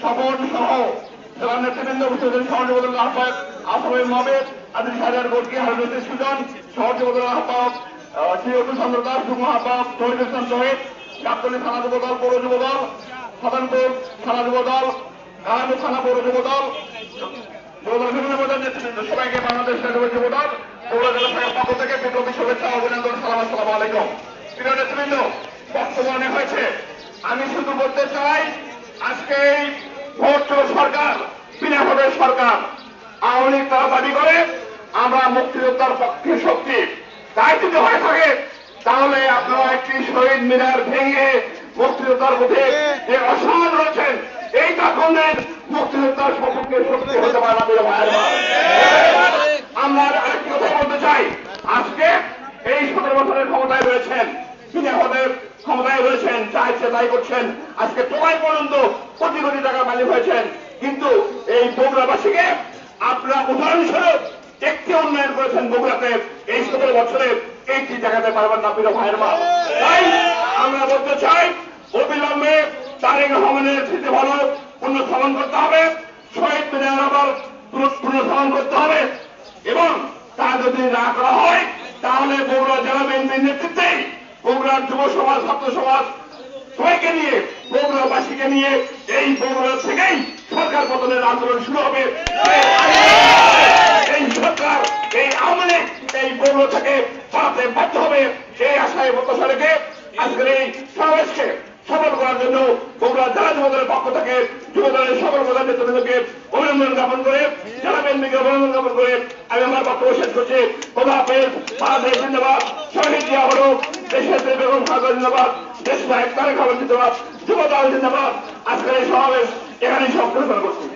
স্বপন সহ জেলার নেতৃবৃন্দ আহ্বায়ক আসামের সুজন আহ্বায়ক শ্রী দাস শহীদ থানা যুব দল পৌর যুব দল সাধারণপুর থানা যুব দল থানা পৌর যুবদল সবাইকে বাংলাদেশ নেতৃবৃন্দ যুব পৌর জেলা শাখার পক্ষ থেকে শুভেচ্ছা অভিনন্দন, সালাম আলাইকুম। প্রিয় নেতৃবৃন্দ বর্তমানে হয়েছে। আমি শুধু বলতে চাই, আজকে এই ভোট সরকার সরকার। আওয়ামী লীগ তারা দাবি করে, আমরা মুক্তিযোদ্ধার পক্ষে শক্তি। তাই যদি হয়ে থাকে, তাহলে আপনারা একটি শহীদ মিনার ভেঙে মুক্তিযোদ্ধার মধ্যে যে রয়েছেন এইটা করলেন মুক্তিযোদ্ধার শক্তি হতে পারে। আমরা কথা বলতে চাই। আজকে এই সতেরো বছরের ক্ষমতায় রয়েছেন ক্ষমতায় রয়েছেন যা ইচ্ছে তাই করছেন। আজকে টোকাই পর্যন্ত কোটি কোটি টাকার মালিক হয়েছেন। কিন্তু এই বগুড়াবাসীকে আপনারা উদাহরণস্বরূপ একটি উন্নয়ন করেছেন বগুড়াতে। এই সতেরো বছরে এইটি জায়গাতে পারবেন না প্রিয় ভাইয়ের মা। তাই আমরা বলতে চাই, অবিলম্বে তারেক রহমানের স্মৃতি ভালো পুনঃস্মরণ করতে হবে। শহীদ মিনার আবার পুনঃস্মরণ করতে হবে। এবং তা যদি না করা হয়, তাহলে বগুড়া জেলা বিএনপির নেতৃত্বে বগুড়ার যুব সমাজ, ছাত্র সমাজ সবাইকে নিয়ে বগুড়াবাসীকে নিয়ে এই বগুড়া থেকেই সরকার পতনের আন্দোলন শুরু হবে। এই সরকার, এই আওয়ামী লীগ এই বগুড়া থেকে পালাতে বাধ্য হবে। এই আশায় প্রত্যাশা রেখে আজকের এই সমাবেশকে সফল করার জন্য বগুড়া জেলা যুবদলের পক্ষ থেকে যুবদলের সকল প্রধান নেতৃবৃন্দকে অভিনন্দন জ্ঞাপন করে, জেলা বিএনপিকে অভিনন্দন জ্ঞাপন করে আমি আমার বক্তব্য শেষ করছি। খোদা হাফেজ, বাংলাদেশ হল দেশের বেগম খাগর জিন্দাবাদ, দেশ নায়ক তারেক জিন্দাবাদ যুবদল জিন্দাবাদ। আজকের এই সমাবেশ এখানেই সমাপ্ত করছি